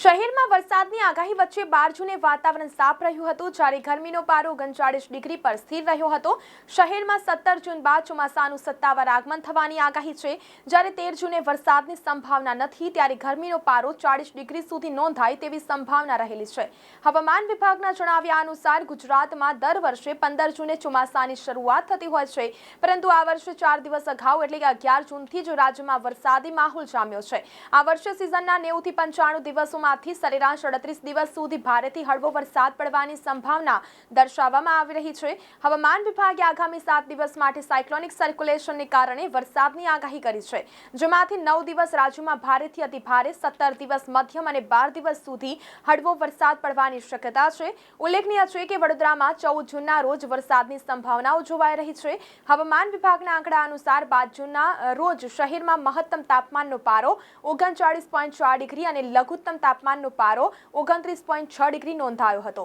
શહેરમાં વરસાદની આગાહી વચ્ચે બાર જૂને વાતાવરણ સાફ રહ્યું હતું. જ્યારે ગરમીનો પારો ઓગણચાળીસ ડિગ્રી પર સ્થિર રહ્યો હતો. શહેરમાં સત્તર જૂન બાદ ચોમાસાનું સત્તાવાર આગમન થવાની આગાહી છે. જ્યારે તેર જૂને વરસાદની સંભાવના નથી, ત્યારે ગરમીનો પારો ચાળીસ ડિગ્રી સુધી નોંધાય તેવી સંભાવના રહેલી છે. હવામાન વિભાગના જણાવ્યા અનુસાર, ગુજરાતમાં દર વર્ષે પંદર જૂને ચોમાસાની શરૂઆત થતી હોય છે. પરંતુ આ વર્ષે ચાર દિવસ અગાઉ, એટલે કે અગિયાર જૂનથી જ રાજ્યમાં વરસાદી માહોલ જામ્યો છે. આ વર્ષે સિઝનના નેવુંથી પંચાણું દિવસોમાંથી સરેરાશ અડત્રીસ દિવસ સુધી ભારેથી હળવો વરસાદ પડવાની સંભાવના દર્શાવવામાં આવી રહી છે. હવામાન વિભાગે આગામી સાત દિવસ માટે સાયક્લોનિક સર્ક્યુલેશનને કારણે વરસાદની આગાહી કરી છે, જેમાંથી નવ દિવસ રાજ્યમાં ભારેથી અતિભારે, સત્તર દિવસ મધ્યમ અને બાર દિવસ સુધી હળવો વરસાદ પડવાની શક્યતા છે. ઉલ્લેખનીય છે કે વડોદરામાં ચૌદ જૂનના રોજ વરસાદની સંભાવનાઓ જોવાઈ રહી છે. હવામાન વિભાગના આંકડા અનુસાર બાદ જૂનના રોજ શહેરમાં મહત્તમ તાપમાનનો પારો ઓગણચાળીસ પોઈન્ટ ચાર ડિગ્રી અને લઘુત્તમ તાપમાનનો પારો ઓગણત્રીસ પોઈન્ટ છ ડિગ્રી નોંધાયો હતો.